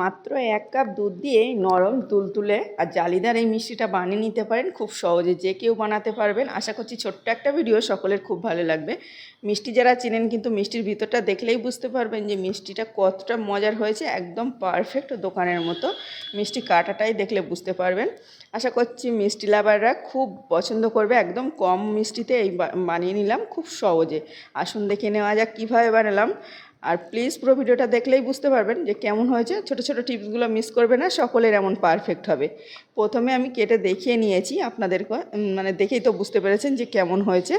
মাত্র এক কাপ দুধ দিয়ে নরম তুলতুলে আর জালিদার এই মিষ্টিটা বানিয়ে নিতে পারেন খুব সহজে, যে কেউ বানাতে পারবেন। আশা করছি ছোট্ট একটা ভিডিও সকলের খুব ভালো লাগবে। মিষ্টি যারা চেনেন কিন্তু মিষ্টির ভিতরটা দেখলেই বুঝতে পারবেন যে মিষ্টিটা কতটা মজার হয়েছে, একদম পারফেক্ট দোকানের মতো। মিষ্টি কাটাটাই দেখলে বুঝতে পারবেন। আশা করছি মিষ্টি লাভাররা খুব পছন্দ করবে। একদম কম মিষ্টিতে এই বানিয়ে নিলাম খুব সহজে। আসুন দেখে নেওয়া যাক কীভাবে বানালাম। আর প্লিজ পুরো ভিডিওটা দেখলেই বুঝতে পারবেন যে কেমন হয়েছে। ছোট ছোট টিপসগুলো মিস করবে না, সকলের এমন পারফেক্ট হবে। প্রথমে আমি কেটে দেখিয়ে নিয়েছি আপনাদেরকে মানে দেখেই তো বুঝতে পেরেছেন যে কেমন হয়েছে।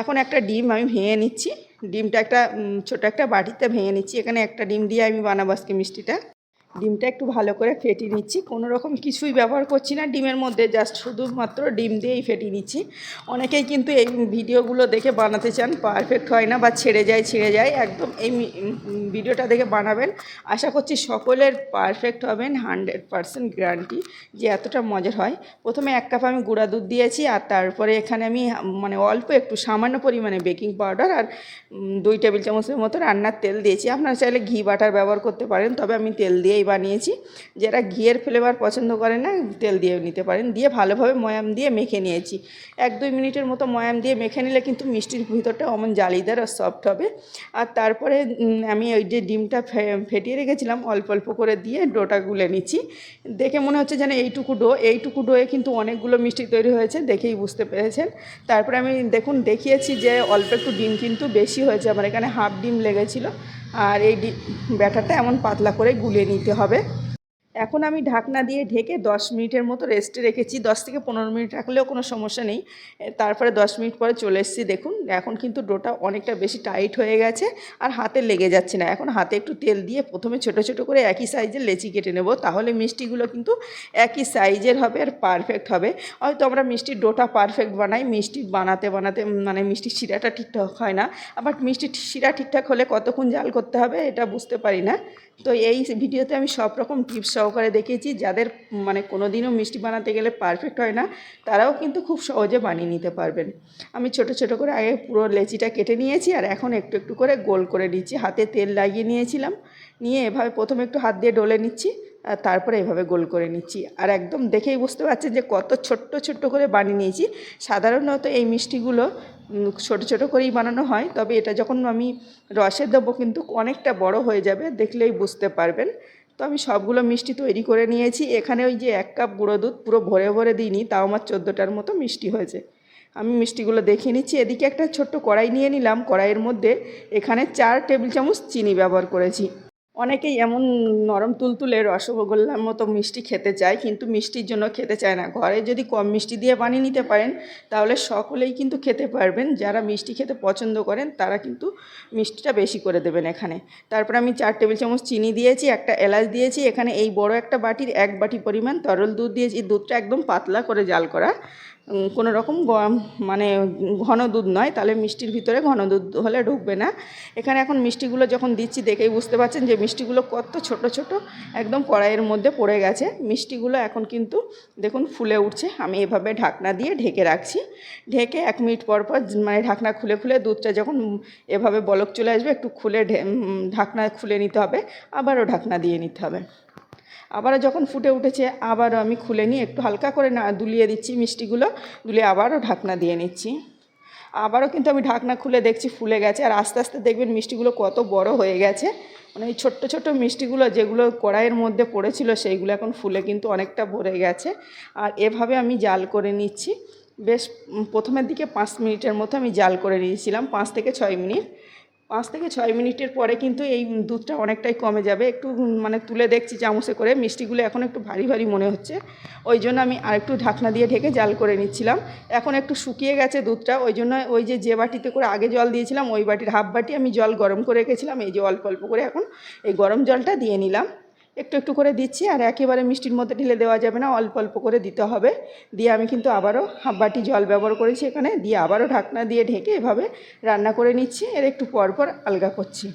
এখন একটা ডিম আমি ভেঙে নিচ্ছি। ডিমটা একটা ছোট একটা বাটিতে ভেঙে নিচ্ছি। এখানে একটা ডিম দিয়ে আমি বানাবো আজকে মিষ্টিটা। ডিমটা একটু ভালো করে ফেটিয়ে নিচ্ছি। কোনো রকম কিছুই ব্যবহার করছি না। ডিমের মধ্যে জাস্ট শুধুমাত্র ডিম দিয়েই ফেটিয়ে নিচ্ছি। অনেকেই কিন্তু এই ভিডিওগুলো দেখে বানাতে চান পারফেক্ট হয় না বা ছেড়ে যায়, ছিঁড়ে যায়। একদম এই ভিডিওটা দেখে বানাবেন। আশা করছি সকলের পারফেক্ট হবেন হান্ড্রেড পারসেন্ট গ্যারান্টি যে এতটা মজার হয়। প্রথমে এক কাপ আমি গুঁড়া দুধ দিয়েছি আর তারপরে এখানে আমি মানে অল্প একটু সামান্য পরিমাণে বেকিং পাউডার আর দুই টেবিল চামচের মতো রান্নার তেল দিয়েছি। আপনারা চাইলে ঘি বাটার ব্যবহার করতে পারেন, তবে আমি তেল দিয়েই বানিয়েছি যারা ঘিয়ের ফ্লেভার পছন্দ করে না, তেল দিয়েও নিতে পারেন। দিয়ে ভালোভাবে ময়াম দিয়ে মেখে নিয়েছি। এক দুই মিনিটের মতো ময়াম দিয়ে মেখে নিলে কিন্তু মিষ্টির ভিতরটা অমন জালিদার আর সফট হবে। আর তারপরে আমি ওই যে ডিমটা ফেটিয়ে রেখেছিলাম, অল্প অল্প করে দিয়ে ডোটা গুলে নিচ্ছি। দেখে মনে হচ্ছে যেন এইটুকু ডো, এইটুকু ডোয়ে কিন্তু অনেকগুলো মিষ্টি তৈরি হয়েছে, দেখেই বুঝতে পেরেছেন। তারপরে আমি দেখুন, দেখিয়েছি যে অল্প একটু ডিম কিন্তু বেশি হয়েছে, আমার এখানে হাফ ডিম লেগেছিল। আর এই ব্যাটারটা এমন পাতলা করে গুলিয়ে নিতে হবে। এখন আমি ঢাকনা দিয়ে ঢেকে দশ মিনিটের মতো রেস্টে রেখেছি। দশ থেকে পনেরো মিনিট রাখলেও কোনো সমস্যা নেই। তারপরে দশ মিনিট পরে চলে এসেছি, দেখুন। এখন কিন্তু ডোটা অনেকটা বেশি টাইট হয়ে গেছে আর হাতে লেগে যাচ্ছে না। এখন হাতে একটু তেল দিয়ে প্রথমে ছোট ছোট করে একই সাইজের লেচি কেটে নেব। তাহলে মিষ্টিগুলো কিন্তু একই সাইজের হবে আর পারফেক্ট হবে। হয়তো আমরা মিষ্টির ডোটা পারফেক্ট বানাই, মিষ্টি বানাতে বানাতে মানে মিষ্টির শিরাটা ঠিকঠাক হয় না। আবার মিষ্টির শিরা ঠিকঠাক হলে কতক্ষণ জাল করতে হবে, এটা বুঝতে পারি না। তো এই ভিডিওতে আমি সব রকম টিপস সহকারে দেখেছি যাদের মানে কোনো দিনও মিষ্টি বানাতে গেলে পারফেক্ট হয় না, তারাও কিন্তু খুব সহজে বানিয়ে নিতে পারবেন। আমি ছোট ছোট করে আগে পুরো লেচিটা কেটে নিয়েছি আর এখন একটু একটু করে গোল করে নিচ্ছি। হাতে তেল লাগিয়ে নিয়েছিলাম। নিয়ে এভাবে প্রথমে একটু হাত দিয়ে ডলে নিচ্ছি। তারপরে এভাবে গোল করে নিচ্ছি। আর একদম দেখেই বুঝতে পারছেন যে কত ছোট্ট ছোট্ট করে বানিয়ে নিয়েছি। সাধারণত এই মিষ্টিগুলো ছোট ছোট করেই বানানো হয়। তবে এটা যখন আমি রসে দেবো কিন্তু অনেকটা বড় হয়ে যাবে, দেখলেই বুঝতে পারবেন। তো আমি সবগুলো মিষ্টি তৈরি করে নিয়েছি। এখানে ওই যে এক কাপ গুঁড়ো দুধ পুরো ভরে ভরে দিইনি, তাও আমার চোদ্দোটার মতো মিষ্টি হয়েছে। আমি মিষ্টিগুলো দেখিয়ে নিচ্ছি। এদিকে একটা ছোট্ট কড়াই নিয়ে নিলাম। কড়াইয়ের মধ্যে এখানে চার টেবিল চামচ চিনি ব্যবহার করেছি। অনেকেই এমন নরম তুলতুলে রসগোল্লার মতো মিষ্টি খেতে চায়, কিন্তু মিষ্টির জন্য খেতে চায় না। ঘরে যদি কম মিষ্টি দিয়ে বানিয়ে নিতে পারেন, তাহলে সকলেই কিন্তু খেতে পারবেন। যারা মিষ্টি খেতে পছন্দ করেন, তারা কিন্তু মিষ্টিটা বেশি করে দেবেন এখানে। তারপর আমি চার টেবিল চামচ চিনি দিয়েছি, একটা এলাচ দিয়েছি। এখানে এই বড় একটা বাটির এক বাটি পরিমাণ তরল দুধ দিয়েছি। দুধটা একদম পাতলা করে জাল করা। কোনো রকম মানে ঘন দুধ নয়, তাহলে মিষ্টির ভিতরে ঘন দুধ হলে ঢুকবে না। এখানে এখন মিষ্টিগুলো যখন দিচ্ছি, দেখেই বুঝতে পারছেন যে মিষ্টিগুলো কত ছোট ছোট, একদম কড়াইয়ের মধ্যে পড়ে গেছে। মিষ্টিগুলো এখন কিন্তু দেখুন ফুলে উঠছে। আমি এভাবে ঢাকনা দিয়ে ঢেকে রাখছি। ঢেকে এক মিনিট পর পর মানে ঢাকনা খুলে খুলে দুধটা যখন এভাবে বলক চলে আসবে, একটু খুলে ঢাকনা খুলে নিতে হবে। আবারও ঢাকনা দিয়ে নিতে হবে। আবারও যখন ফুটে উঠেছে, আবারও আমি খুলে নিয়ে একটু হালকা করে না, দুলিয়ে দিচ্ছি মিষ্টিগুলো দুলিয়ে আবারও ঢাকনা দিয়ে নিচ্ছি। আবারও কিন্তু আমি ঢাকনা খুলে দেখছি ফুলে গেছে, আর আস্তে আস্তে দেখবেন মিষ্টিগুলো কত বড় হয়ে গেছে। মানে এই ছোট্ট ছোট্ট মিষ্টিগুলো যেগুলো কড়াইয়ের মধ্যে পড়েছিল, সেইগুলো এখন ফুলে কিন্তু অনেকটা ভরে গেছে। আর এভাবে আমি জাল করে নিচ্ছি। বেশ প্রথমের দিকে পাঁচ মিনিটের মতো আমি জাল করে নিয়েছিলাম, পাঁচ থেকে ছয় মিনিট। পাঁচ থেকে ছয় মিনিটের পরে কিন্তু এই দুধটা অনেকটাই কমে যাবে। একটু মানে তুলে দেখছি চামচে করে, মিষ্টিগুলো এখন একটু ভারী ভারী মনে হচ্ছে। ওই জন্য আমি আরেকটু ঢাকনা দিয়ে ঢেকে জাল করে নিচ্ছিলাম। এখন একটু শুকিয়ে গেছে দুধটা, ওই জন্য ওই যে যে বাটিতে করে আগে জল দিয়েছিলাম, ওই বাটির হাফ বাটি আমি জল গরম করে রেখেছিলাম। এই যে, অল্প অল্প করে এখন এই গরম জলটা দিয়ে নিলাম। একটু একটু করে দিচ্ছি আর একেবারে মিষ্টির মধ্যে ঢেলে দেওয়া যাবে না, অল্প অল্প করে দিতে হবে। দিয়ে আমি কিন্তু আবারও হাফ বাটি জল ব্যবহার করেছি এখানে। দিয়ে আবারও ঢাকনা দিয়ে ঢেকে এভাবে রান্না করে নিচ্ছি। এর একটু পরপর পর আলগা করছি।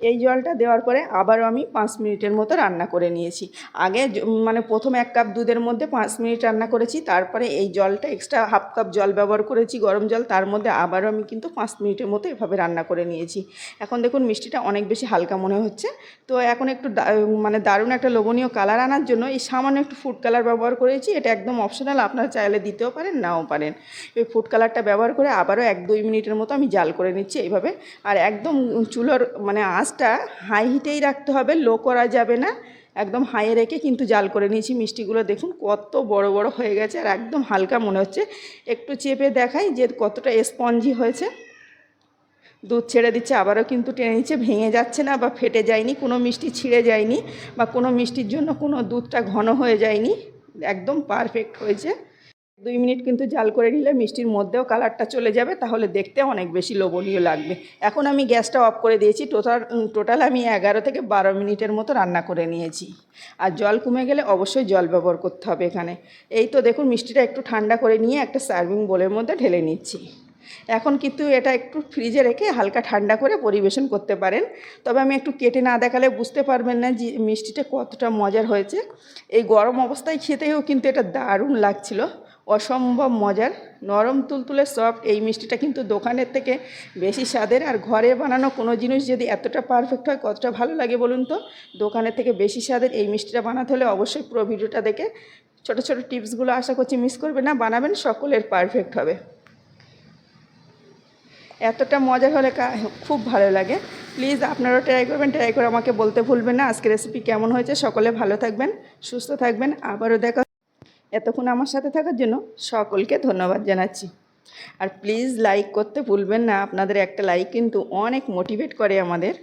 এই জলটা দেওয়ার পরে আবারও আমি পাঁচ মিনিটের মতো রান্না করে নিয়েছি। আগে মানে প্রথম এক কাপ দুধের মধ্যে পাঁচ মিনিট রান্না করেছি, তারপরে এই জলটা এক্সট্রা হাফ কাপ জল ব্যবহার করেছি, গরম জল, তার মধ্যে আবারও আমি কিন্তু পাঁচ মিনিটের মতো এভাবে রান্না করে নিয়েছি। এখন দেখুন মিষ্টিটা অনেক বেশি হালকা মনে হচ্ছে। তো এখন একটু মানে দারুণ একটা লোভনীয় কালার আনার জন্য এই সামান্য একটু ফুড কালার ব্যবহার করেছি, এটা একদম অপশনাল আপনারা চাইলে দিতেও পারেন, নাও পারেন। এই ফুড কালারটা ব্যবহার করে আবারও এক দুই মিনিটের মতো আমি জাল করে নিচ্ছি এইভাবে। আর একদম চুলোর মানে আঁচটা হাই হিটেই রাখতে হবে, লো করা যাবে না। একদম হাইয়ে রেখে কিন্তু জাল করে নিয়েছি। মিষ্টিগুলো দেখুন কত বড় বড় হয়ে গেছে আর একদম হালকা মনে হচ্ছে। একটু চেপে দেখাই যে কতটা স্পঞ্জি হয়েছে। দুধ ছেড়ে দিচ্ছে, আবারও কিন্তু টেনে নিচ্ছে। ভেঙে যাচ্ছে না বা ফেটে যায়নি, কোনো মিষ্টি ছিঁড়ে যায়নি বা কোনো মিষ্টির জন্য কোনো দুধটা ঘন হয়ে যায়নি। একদম পারফেক্ট হয়েছে। দুই মিনিট কিন্তু জাল করে নিলে মিষ্টির মধ্যেও কালারটা চলে যাবে, তাহলে দেখতে অনেক বেশি লোভনীয় লাগবে। এখন আমি গ্যাসটা অফ করে দিয়েছি, টোটাল টোটাল আমি এগারো থেকে বারো মিনিটের মতো রান্না করে নিয়েছি। আর জল কমে গেলে অবশ্যই জল ব্যবহার করতে হবে এখানে। এই তো দেখুন, মিষ্টিটা একটু ঠান্ডা করে নিয়ে একটা সার্ভিং বোলের মধ্যে ঢেলে নিচ্ছি। এখন কিন্তু এটা একটু ফ্রিজে রেখে হালকা ঠান্ডা করে পরিবেশন করতে পারেন। তবে আমি একটু কেটে না দেখালে বুঝতে পারবেন না যে মিষ্টিটা কতটা মজার হয়েছে। এই গরম অবস্থায় খেতেও কিন্তু এটা দারুণ লাগছিল। অসম্ভব মজার। নরম তুলতুলে সফট এই মিষ্টিটা কিন্তু দোকানের থেকে বেশি স্বাদের। আর ঘরে বানানো কোনো জিনিস যদি এতটা পারফেক্ট হয়, কতটা ভালো লাগে বলুন তো? দোকানের থেকে বেশি স্বাদের এই মিষ্টিটা বানাতে হলে অবশ্যই পুরো ভিডিওটা দেখে ছোটো ছোটো টিপসগুলো আশা করছি মিস করবে না। বানাবেন, সকলের পারফেক্ট হবে। এতটা মজার হলে খুব ভালো লাগে। প্লিজ আপনারাও ট্রাই করবেন ট্রাই করে আমাকে বলতে ভুলবেন না। আজকে রেসিপি কেমন হয়েছে, সকলে ভালো থাকবেন, সুস্থ থাকবেন। আবারও দেখা এতক্ষণ আমার সাথে থাকার জন্য সকলকে ধন্যবাদ জানাচ্ছি। আর প্লিজ লাইক করতে ভুলবেন না, আপনাদের একটা লাইক কিন্তু অনেক মোটিভেট করে আমাদের।